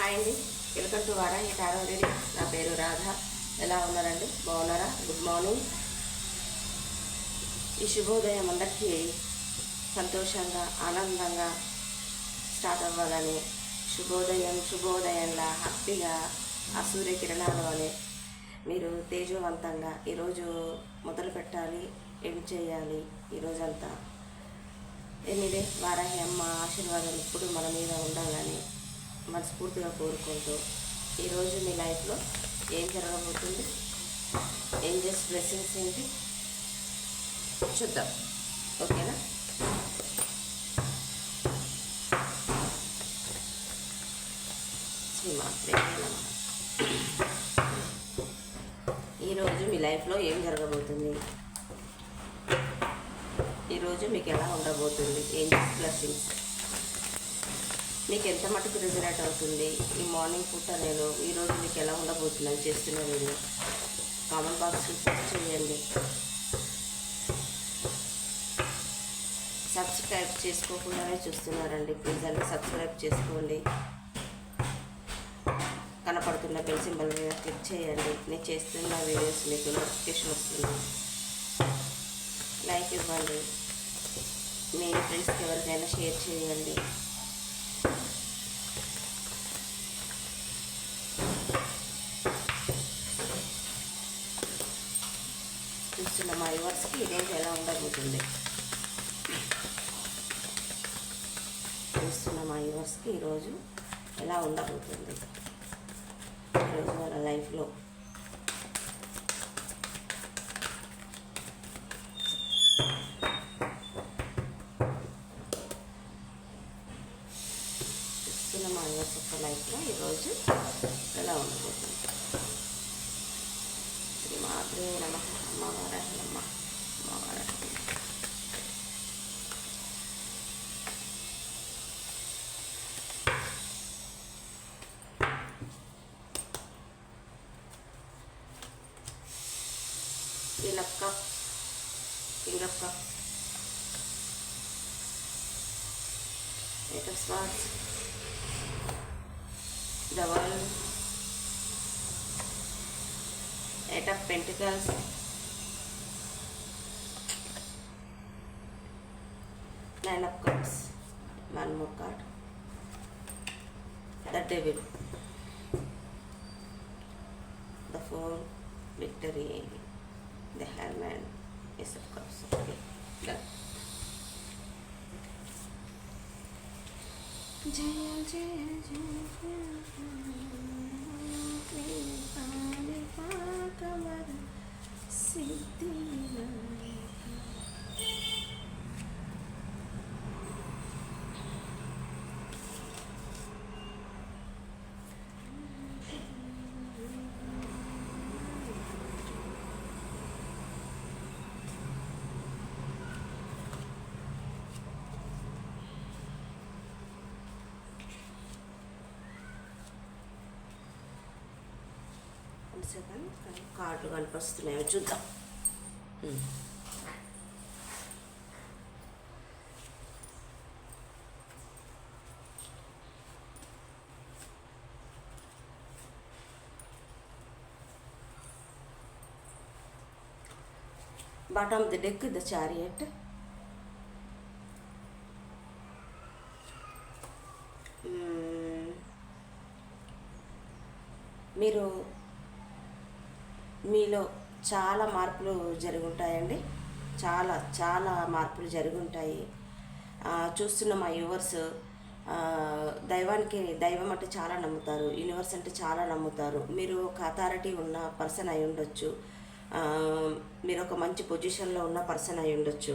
Hi అండి welcome to వారా ఈ టారో రెడీ నా పేరు రాధ ఎలా ఉన్నారండి బాగున్నారా గుడ్ మార్నింగ్ ఈ శుభోదయం అందరికీ సంతోషంగా ఆనందంగా స్టార్ట్ అవ్వాలని శుభోదయం శుభోదయంలా హ్యాపీగా ఆ సూర్యకిరణాలు అని మీరు తేజవంతంగా ఈరోజు మొదలు పెట్టాలి ఏం చేయాలి ఈరోజంతా ఎనివే వారాహి అమ్మ ఆశీర్వాదం ఇప్పుడు మన మీద ఉండాలని మనస్ఫూర్తిగా కోరుకుంటూ ఈరోజు మీ లైఫ్లో ఏం జరగబోతుంది జస్ట్ బ్లెస్సింగ్స్ ఏంటి చూద్దాం ఓకేనా ఈరోజు మీ లైఫ్లో ఏం జరగబోతుంది ఈరోజు మీకు ఎలా ఉండబోతుంది ఏంజెస్ బ్లెస్సింగ్స్ మీకు ఎంత మటుకు రిజల్ట్ అవుతుంది ఈ మార్నింగ్ పూట నేను ఈరోజు మీకు ఎలా ఉండబోతున్నాను చేస్తున్న వీడియో కామన్ బాక్స్ పోస్ట్ చేయండి సబ్స్క్రైబ్ చేసుకోకుండానే చూస్తున్నారండి ప్లీజ్ అన్నీ సబ్స్క్రైబ్ చేసుకోండి కనపడుతున్న బెల్ సింబల్ మీద క్లిక్ చేయండి నేను చేస్తున్న వీడియోస్ మీకు నోటిఫికేషన్ వస్తుంది లైక్ ఇవ్వండి మీ ఫ్రెండ్స్కి ఎవరికైనా షేర్ చేయండి ఇదేంటి ఎలా ఉండబోతుంది చూస్తున్న మా యూవర్స్కి ఈరోజు ఎలా ఉండబోతుంది ఈరోజు వాళ్ళ లైఫ్లో చూస్తున్న మా యూవర్స్ లైఫ్లో ఈరోజు ఎలా ఉండబోతుంది శ్రీ మాత్రే నమ అమ్మవారి double, 8 of Pentacles, Nine of Cups, one more card, the Devil. సిద్ధి చూసాక కార్డులు కనిపిస్తున్నాయో చూద్దాం bottom of the deck the chariot మీరు మీలో చాలా మార్పులు జరుగుంటాయండి చాలా చాలా మార్పులు జరుగుంటాయి చూస్తున్న మా యూవర్స్ దైవానికి దైవం అంటే చాలా నమ్ముతారు యూనివర్స్ అంటే చాలా నమ్ముతారు మీరు ఒక అథారిటీ ఉన్న పర్సన్ అయి ఉండొచ్చు మీరు ఒక మంచి పొజిషన్లో ఉన్న పర్సన్ అయి ఉండొచ్చు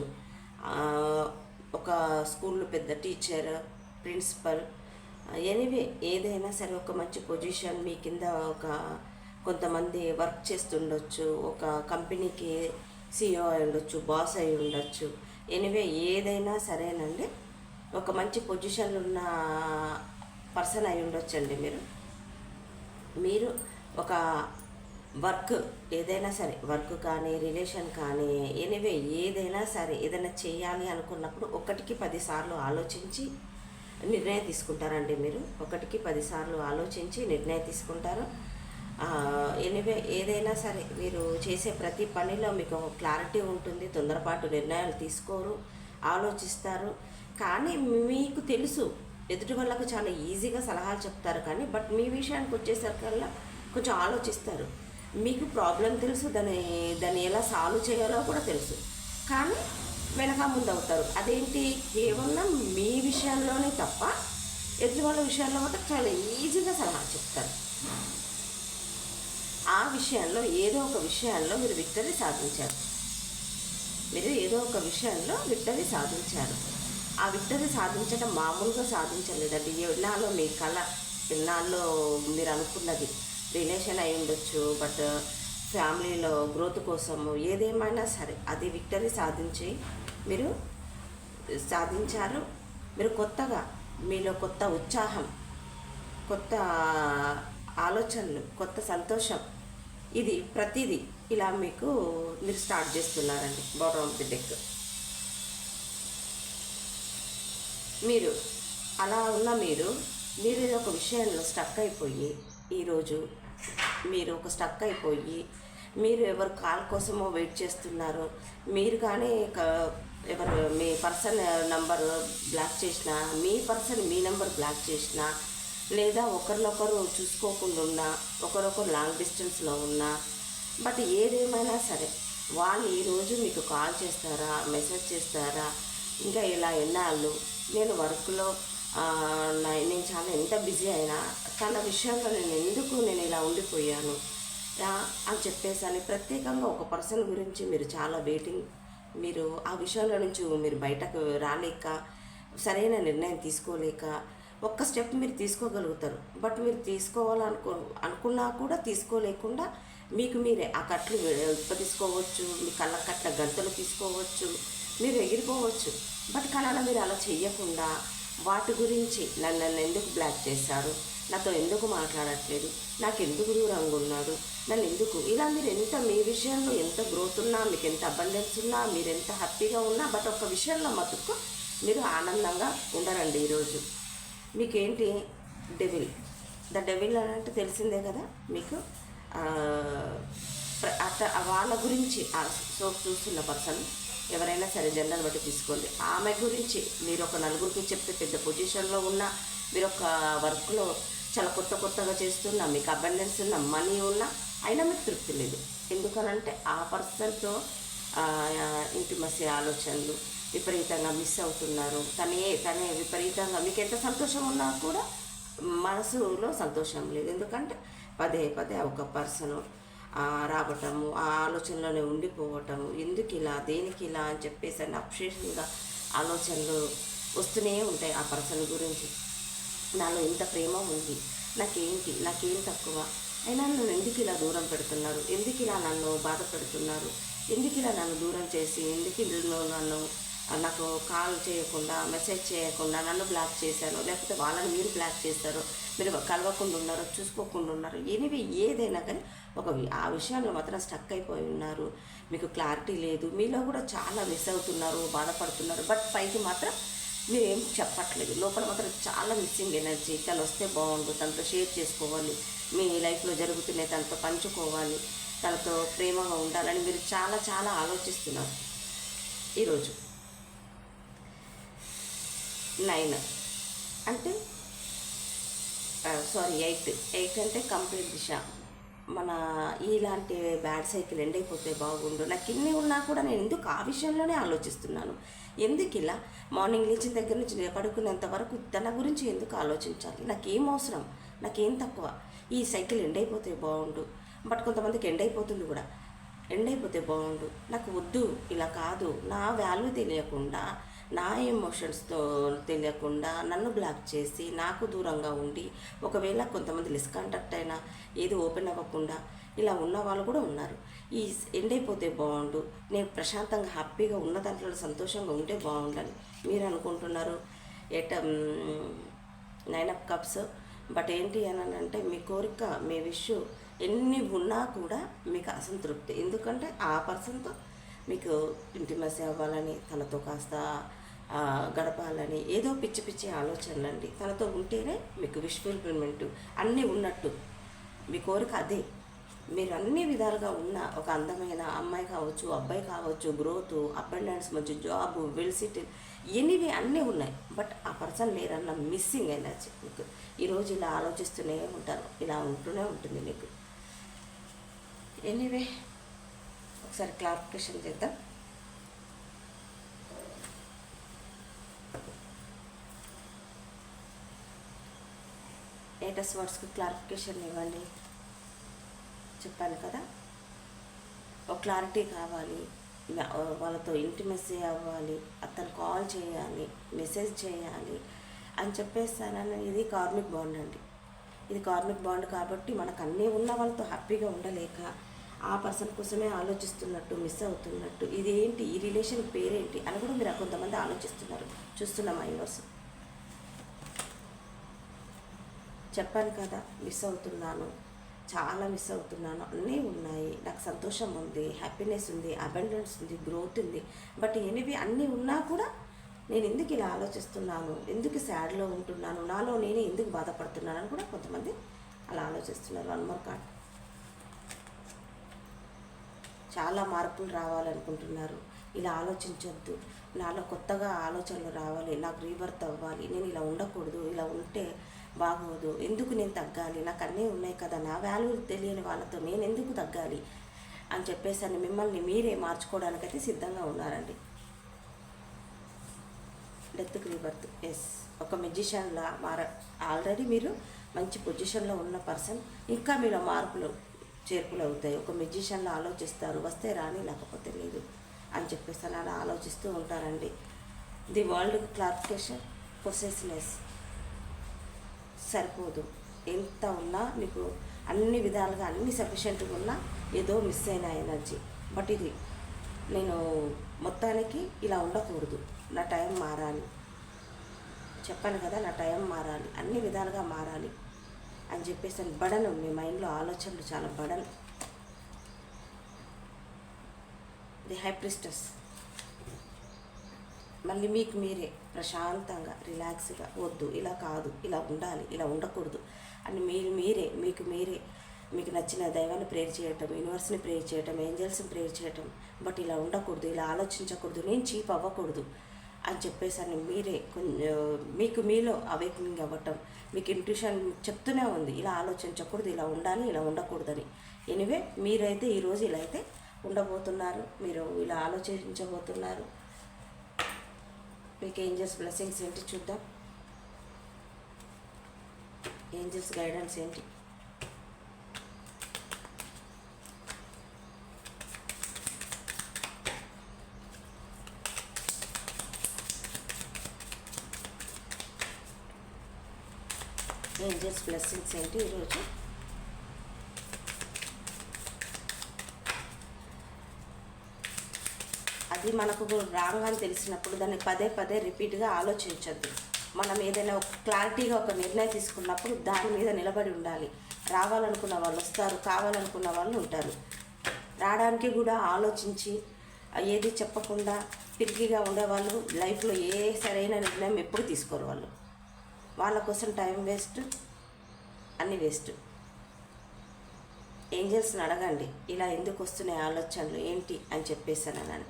ఒక స్కూల్లో పెద్ద టీచర్ ప్రిన్సిపల్ ఎనీవే ఏదైనా సరే ఒక మంచి పొజిషన్ మీ కింద ఒక కొంతమంది వర్క్ చేస్తుండొచ్చు ఒక కంపెనీకి సిఇఓ అయి ఉండొచ్చు బాస్ అయి ఉండొచ్చు ఎనివే ఏదైనా సరేనండి ఒక మంచి పొజిషన్లో ఉన్న పర్సన్ అయి ఉండొచ్చండి మీరు మీరు ఒక వర్క్ ఏదైనా సరే వర్క్ కానీ రిలేషన్ కానీ ఎనివే ఏదైనా సరే ఏదైనా చేయాలి అనుకున్నప్పుడు ఒకటికి పదిసార్లు ఆలోచించి నిర్ణయం తీసుకుంటారండి మీరు ఒకటికి పదిసార్లు ఆలోచించి నిర్ణయం తీసుకుంటారు ఎనివే ఏదైనా సరే మీరు చేసే ప్రతి పనిలో మీకు క్లారిటీ ఉంటుంది తొందరపాటు నిర్ణయాలు తీసుకోరు ఆలోచిస్తారు కానీ మీకు తెలుసు ఎదుటి వాళ్ళకు చాలా ఈజీగా సలహాలు చెప్తారు కానీ బట్ మీ విషయానికి వచ్చేసరికల్లా కొంచెం ఆలోచిస్తారు మీకు ప్రాబ్లం తెలుసు దాన్ని దాన్ని ఎలా సాల్వ్ చేయాలో కూడా తెలుసు కానీ వెనక ముందు అవుతారు అదేంటి కేవలం మీ విషయంలోనే తప్ప ఎదుటి వాళ్ళ విషయాల్లో కూడా చాలా ఈజీగా సలహా విషయాల్లో ఏదో ఒక విషయాల్లో మీరు విక్టరీ సాధించారు మీరు ఏదో ఒక విషయంలో విక్టరీ సాధించారు ఆ విక్టరీ సాధించడం మామూలుగా సాధించలేదండి ఎన్నాలో మీ కళ ఎన్నాల్లో మీరు అనుకున్నది రిలేషన్ అయి ఉండొచ్చు బట్ ఫ్యామిలీలో గ్రోత్ కోసము ఏదేమైనా సరే అది విక్టరీ సాధించి మీరు సాధించారు మీరు కొత్తగా మీలో కొత్త ఉత్సాహం కొత్త ఆలోచనలు కొత్త సంతోషం ఇది ప్రతిదీ ఇలా మీకు మీరు స్టార్ట్ చేస్తున్నారండి బాటమ్ ఆఫ్ ది డెక్ మీరు అలా ఉన్న మీరు మీరు ఒక విషయంలో స్టక్ అయిపోయి ఈరోజు మీరు ఒక స్టక్ అయిపోయి మీరు ఎవరు కాల్ కోసమో వెయిట్ చేస్తున్నారు మీరు కానీ ఎవరు మీ పర్సన్ నంబర్ బ్లాక్ చేసిన మీ పర్సన్ మీ నెంబర్ బ్లాక్ చేసినా లేదా ఒకరినొకరు చూసుకోకుండా ఉన్నా ఒకరొకరు లాంగ్ డిస్టెన్స్లో ఉన్నా బట్ ఏదేమైనా సరే వాళ్ళు ఈరోజు మీకు కాల్ చేస్తారా మెసేజ్ చేస్తారా ఇంకా ఇలా ఎన్నాళ్ళు నేను వర్క్లో నేను చాలా ఎంత బిజీ అయినా తన విషయంలో నేను ఎందుకు నేను ఇలా ఉండిపోయాను అని చెప్పేసి ప్రత్యేకంగా ఒక పర్సన్ గురించి మీరు చాలా వెయిటింగ్ మీరు ఆ విషయంలో నుంచి మీరు బయటకు రాలేక సరైన నిర్ణయం తీసుకోలేక ఒక్క స్టెప్ మీరు తీసుకోగలుగుతారు బట్ మీరు తీసుకోవాలనుకో అనుకున్నా కూడా తీసుకోలేకుండా మీకు మీరే ఆ కట్లు తీసుకోవచ్చు మీ కళ్ళ కట్ల గంతలు తీసుకోవచ్చు మీరు ఎగిరిపోవచ్చు బట్ కళలో మీరు అలా చేయకుండా వాటి గురించి నన్ను నన్ను ఎందుకు బ్లాక్ చేశారు నాతో ఎందుకు మాట్లాడట్లేదు నాకు ఎందుకు దూరంగా ఉన్నాడు నన్ను ఎందుకు ఇలా మీరు ఎంత మీ విషయంలో ఎంత గ్రోత్ ఉన్నా మీకు ఎంత అబండెన్స్ ఉన్నా మీరు ఎంత హ్యాపీగా ఉన్నా బట్ ఒక విషయంలో మటుకు మీరు ఆనందంగా ఉండరండి ఈరోజు మీకేంటి డెవిల్ ద డెవిల్ అంటే తెలిసిందే కదా మీకు అత వాళ్ళ గురించి ఆ సో చూస్తున్న పర్సన్ ఎవరైనా సరే జనరల్ బట్టి తీసుకోండి ఆమె గురించి మీరు ఒక నలుగురికి చెప్తే పెద్ద పొజిషన్లో ఉన్న మీరు ఒక వర్క్లో చాలా కొత్త కొత్తగా చేస్తున్నా మీకు అబెండెన్స్ ఉన్న మనీ ఉన్నా అయినా మీకు తృప్తి లేదు ఎందుకనంటే ఆ పర్సన్తో మసి ఆలోచనలు విపరీతంగా మిస్ అవుతున్నారు తనే తనే విపరీతంగా మీకు ఎంత సంతోషం ఉన్నా కూడా మనసులో సంతోషం లేదు ఎందుకంటే పదే పదే ఒక పర్సన్ రావటము ఆ ఆలోచనలోనే ఉండిపోవటము ఎందుకు ఇలా దేనికి ఇలా అని చెప్పేసి అని అప్షేషన్గా ఆలోచనలు వస్తూనే ఉంటాయి ఆ పర్సన్ గురించి నాలో ఇంత ప్రేమ ఉంది నాకేంటి నాకేం తక్కువ అయినా నన్ను ఎందుకు ఇలా దూరం పెడుతున్నారు ఎందుకు ఇలా నన్ను బాధపడుతున్నారు ఎందుకు ఇలా నన్ను దూరం చేసి ఎందుకు నన్ను నాకు కాల్ చేయకుండా మెసేజ్ చేయకుండా నన్ను బ్లాక్ చేశారు లేకపోతే వాళ్ళని మీరు బ్లాక్ చేశారు మీరు కలవకుండా ఉన్నారు చూసుకోకుండా ఉన్నారు ఎనివి ఏదైనా కానీ ఒక ఆ విషయంలో మాత్రం స్టక్ అయిపోయి ఉన్నారు మీకు క్లారిటీ లేదు మీలో కూడా చాలా మిస్ అవుతున్నారు బాధపడుతున్నారు బట్ పైకి మాత్రం మీరు ఏం చెప్పట్లేదు లోపల మాత్రం చాలా మిస్సింగ్ ఎనర్జీ తను వస్తే బాగుండు తనతో షేర్ చేసుకోవాలి మీ లైఫ్లో జరుగుతున్నాయి తనతో పంచుకోవాలి తనతో ప్రేమగా ఉండాలని మీరు చాలా చాలా ఆలోచిస్తున్నారు ఈరోజు నైన్ అంటే సారీ ఎయిట్ ఎయిట్ అంటే కంప్లీట్ దిశ మన ఇలాంటి బ్యాడ్ సైకిల్ ఎండ్ అయిపోతే బాగుండు నాకు ఇన్ని ఉన్నా కూడా నేను ఎందుకు ఆ విషయంలోనే ఆలోచిస్తున్నాను ఎందుకు ఇలా మార్నింగ్ లేచిన దగ్గర నుంచి పడుకునేంత వరకు తన గురించి ఎందుకు ఆలోచించాలి నాకు ఏం అవసరం నాకేం తక్కువ ఈ సైకిల్ ఎండ్ అయిపోతే బాగుండు బట్ కొంతమందికి ఎండ్ అయిపోతుంది కూడా ఎండ్ అయిపోతే బాగుండు నాకు వద్దు ఇలా కాదు నా వాల్యూ తెలియకుండా నా ఎమోషన్స్తో తెలియకుండా నన్ను బ్లాక్ చేసి నాకు దూరంగా ఉండి ఒకవేళ కొంతమంది కాంటాక్ట్ అయినా ఏది ఓపెన్ అవ్వకుండా ఇలా ఉన్న వాళ్ళు కూడా ఉన్నారు ఈ ఎండ్ అయిపోతే బాగుండు నేను ప్రశాంతంగా హ్యాపీగా ఉన్న దాంట్లో సంతోషంగా ఉంటే బాగుండాలి మీరు అనుకుంటున్నారు ఎట నైన్ అప్ కప్స్ బట్ ఏంటి అని అంటే మీ కోరిక మీ విష్ ఎన్ని ఉన్నా కూడా మీకు అసంతృప్తి ఎందుకంటే ఆ పర్సన్తో మీకు ఇంటిమసి అవ్వాలని తనతో కాస్త గడపాలని ఏదో పిచ్చి పిచ్చి ఆలోచనలండి తనతో ఉంటేనే మీకు విష్ ఫుల్ఫిల్మెంట్ అన్నీ ఉన్నట్టు మీ కోరిక అదే మీరు అన్ని విధాలుగా ఉన్న ఒక అందమైన అమ్మాయి కావచ్చు అబ్బాయి కావచ్చు గ్రోత్ అప్ అండ్ డౌన్స్ మంచి జాబ్ వెల్సిట్ ఎనీవి అన్నీ ఉన్నాయి బట్ ఆ పర్సన్ మీరన్న మిస్సింగ్ ఎనర్జీ మీకు ఈరోజు ఇలా ఆలోచిస్తూనే ఉంటారు ఇలా ఉంటూనే ఉంటుంది మీకు ఎనీవే ఒకసారి క్లారిఫికేషన్ చేద్దాం ఏటస్ వర్డ్స్కి క్లారిఫికేషన్ ఇవ్వండి చెప్పాను కదా ఒక క్లారిటీ కావాలి వాళ్ళతో ఇంటిమెసీ అవ్వాలి అతను కాల్ చేయాలి మెసేజ్ చేయాలి అని చెప్పేస్తానని ఇది కార్మిక్ బాండ్ అండి ఇది కార్మిక్ బాండ్ కాబట్టి మనకు అన్నీ ఉన్న వాళ్ళతో హ్యాపీగా ఉండలేక ఆ పర్సన్ కోసమే ఆలోచిస్తున్నట్టు మిస్ అవుతున్నట్టు ఇదేంటి ఈ రిలేషన్ పేరేంటి అని కూడా మీరు కొంతమంది ఆలోచిస్తున్నారు చూస్తున్నాం యూనివర్స్ చెప్పాను కదా మిస్ అవుతున్నాను చాలా మిస్ అవుతున్నాను అన్నీ ఉన్నాయి నాకు సంతోషం ఉంది హ్యాపీనెస్ ఉంది అబెండెన్స్ ఉంది గ్రోత్ ఉంది బట్ ఎనివి అన్నీ ఉన్నా కూడా నేను ఎందుకు ఇలా ఆలోచిస్తున్నాను ఎందుకు శాడ్లో ఉంటున్నాను నాలో నేనే ఎందుకు బాధపడుతున్నాను అని కూడా కొంతమంది అలా ఆలోచిస్తున్నారు వన్ మోర్ కార్డ్ చాలా మార్పులు రావాలనుకుంటున్నారు ఇలా ఆలోచించొద్దు నాలో కొత్తగా ఆలోచనలు రావాలి నాకు రీబర్త్ అవ్వాలి నేను ఇలా ఉండకూడదు ఇలా ఉంటే బాగోదు ఎందుకు నేను తగ్గాలి నాకు అన్నీ ఉన్నాయి కదా నా వాల్యూ తెలియని వాళ్ళతో నేను ఎందుకు తగ్గాలి అని చెప్పేసి మిమ్మల్ని మీరే మార్చుకోవడానికైతే సిద్ధంగా ఉన్నారండి డెత్ రీబర్త్ ఎస్ ఒక మెజిషియన్లా మార ఆల్రెడీ మీరు మంచి పొజిషన్లో ఉన్న పర్సన్ ఇంకా మీలో మార్పులు చేర్పులు అవుతాయి ఒక మెజిషియన్లో ఆలోచిస్తారు వస్తే రాని లేకపోతే లేదు అని చెప్పేసి అలా ఆలోచిస్తూ ఉంటారండి ది వరల్డ్ క్లారిఫికేషన్ పొసెస్నెస్ సరిపోదు ఎంత ఉన్నా నీకు అన్ని విధాలుగా అన్ని సఫిషియెంట్గా ఉన్నా ఏదో మిస్ అయిన ఎనర్జీ బట్ ఇది నేను మొత్తానికి ఇలా ఉండకూడదు నా టైం మారాలి చెప్పాను కదా నా టైం మారాలి అన్ని విధాలుగా మారాలి అని చెప్పేసి అని బడను మీ మైండ్లో ఆలోచనలు చాలా బడను ది హైప్రిస్టస్ మళ్ళీ మీకు మీరే ప్రశాంతంగా రిలాక్స్గా వద్దు ఇలా కాదు ఇలా ఉండాలి ఇలా ఉండకూడదు అని మీరు మీరే మీకు మీరే మీకు నచ్చిన దైవాన్ని ప్రేర్ చేయటం యూనివర్స్ని ప్రేర్ చేయటం ఏంజల్స్ని ప్రేర్ చేయటం బట్ ఇలా ఉండకూడదు ఇలా ఆలోచించకూడదు నేను చీప్ అవ్వకూడదు అని చెప్పేసి మీరే మీకు మీలో అవేకనింగ్ అవ్వటం మీకు ఇంట్యూషన్ చెప్తూనే ఉంది ఇలా ఆలోచించకూడదు ఇలా ఉండాలి ఇలా ఉండకూడదని ఎనివే మీరైతే ఈరోజు ఇలా అయితే ఉండబోతున్నారు మీరు ఇలా ఆలోచించబోతున్నారు మీకు ఏంజల్స్ బ్లెస్సింగ్స్ ఏంటి చూద్దాం ఏంజల్స్ గైడెన్స్ ఏంటి ఏంజల్స్ బ్లెస్సింగ్స్ ఏంటి ఈరోజు అది మనకు రాంగ్ అని తెలిసినప్పుడు దాన్ని పదే పదే రిపీట్గా ఆలోచించద్దు మనం ఏదైనా ఒక క్లారిటీగా ఒక నిర్ణయం తీసుకున్నప్పుడు దాని మీద నిలబడి ఉండాలి రావాలనుకున్న వాళ్ళు వస్తారు కావాలనుకున్న వాళ్ళు ఉంటారు రావడానికి కూడా ఆలోచించి ఏది చెప్పకుండా తిరిగిగా ఉండేవాళ్ళు లైఫ్లో ఏ సరైన నిర్ణయం ఎప్పుడు తీసుకోరు వాళ్ళు వాళ్ళ కోసం టైం వేస్ట్ అన్నీ వేస్ట్ ఏంజల్స్ని అడగండి ఇలా ఎందుకు వస్తున్నాయి ఆలోచనలు ఏంటి అని చెప్పేశాను అని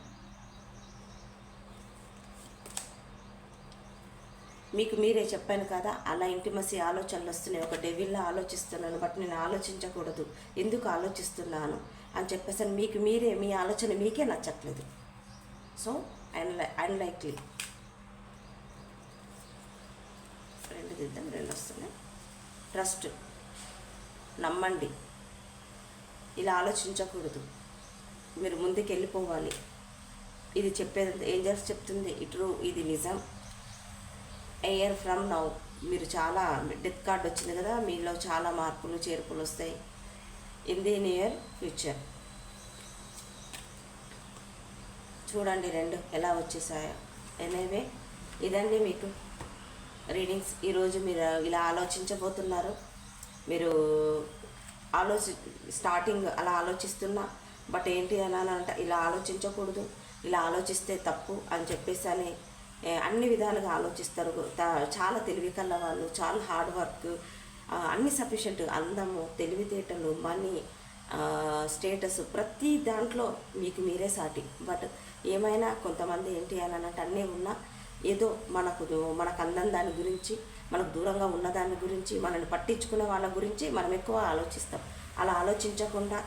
మీకు మీరే చెప్పాను కదా అలా ఇంటిమసి ఆలోచనలు వస్తున్నాయి ఒక డెవిల్లా ఆలోచిస్తున్నాను బట్ నేను ఆలోచించకూడదు ఎందుకు ఆలోచిస్తున్నాను అని చెప్పేసి మీకు మీరే మీ ఆలోచన మీకే నచ్చట్లేదు సో లైక్ అండ్ లైక్లీ రెండు తీద్దాం రెండు వస్తున్నాయి ట్రస్ట్ నమ్మండి ఇలా ఆలోచించకూడదు మీరు ముందుకు వెళ్ళిపోవాలి ఇది చెప్పేది ఏంజల్స్ చెప్తుంది ఇటు ఇది నిజం ఇయర్ ఫ్రమ్ నౌ మీరు చాలా డెత్ కార్డ్ వచ్చింది కదా మీలో చాలా మార్పులు చేర్పులు వస్తాయి ఇన్ ది నియర్ ఫ్యూచర్ చూడండి రెండు ఎలా వచ్చేసాయో ఎనీవే ఇదండి మీకు రీడింగ్స్ ఈరోజు మీరు ఇలా ఆలోచించబోతున్నారు మీరు ఆలోచి స్టార్టింగ్ అలా ఆలోచిస్తున్నా బట్ ఏంటి అని ఇలా ఆలోచించకూడదు ఇలా ఆలోచిస్తే తప్పు అని చెప్పేసి అని అన్ని విధాలుగా ఆలోచిస్తారు చాలా తెలివి కళ్ళ వాళ్ళు చాలా హార్డ్ వర్క్ అన్ని సఫిషియెంట్ అందము తెలివితేటలు మనీ స్టేటస్ ప్రతి దాంట్లో మీకు మీరే సాటి బట్ ఏమైనా కొంతమంది ఏంటి అని అన్నట్టు అన్నీ ఉన్నా ఏదో మనకు మనకు అందం దాని గురించి మనకు దూరంగా ఉన్న దాని గురించి మనల్ని పట్టించుకున్న వాళ్ళ గురించి మనం ఎక్కువ ఆలోచిస్తాం అలా ఆలోచించకుండా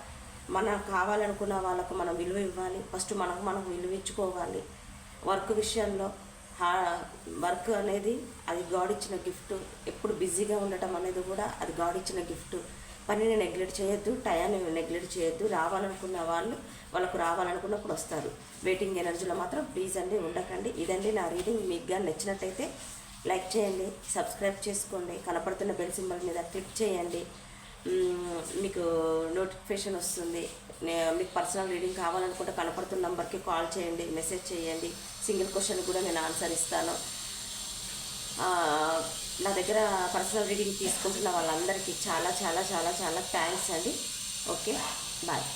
మనం కావాలనుకున్న వాళ్ళకు మనం విలువ ఇవ్వాలి ఫస్ట్ మనకు మనం విలువ ఇచ్చుకోవాలి వర్క్ విషయంలో వర్క్ అనేది అది గాడిచ్చిన గిఫ్ట్ ఎప్పుడు బిజీగా ఉండటం అనేది కూడా అది గాడిచ్చిన గిఫ్ట్ పనిని నెగ్లెక్ట్ చేయొద్దు టయాన్ని నెగ్లెక్ట్ చేయొద్దు రావాలనుకున్న వాళ్ళు వాళ్ళకు రావాలనుకున్నప్పుడు వస్తారు వెయిటింగ్ ఎనర్జీలో మాత్రం ప్లీజ్ అండి ఉండకండి ఇదండి నా రీడింగ్ మీకు కానీ నచ్చినట్టయితే లైక్ చేయండి సబ్స్క్రైబ్ చేసుకోండి కనపడుతున్న బెల్ సింబల్ మీద క్లిక్ చేయండి మీకు నోటిఫికేషన్ వస్తుంది మీకు పర్సనల్ రీడింగ్ కావాలనుకుంటే కనపడుతున్న నెంబర్కి కాల్ చేయండి మెసేజ్ చేయండి సింగిల్ క్వశ్చన్ కూడా నేను ఆన్సర్ ఇస్తాను నా దగ్గర పర్సనల్ రీడింగ్ తీసుకుంటున్న వాళ్ళందరికీ చాలా చాలా చాలా చాలా థ్యాంక్స్ అండి ఓకే బాయ్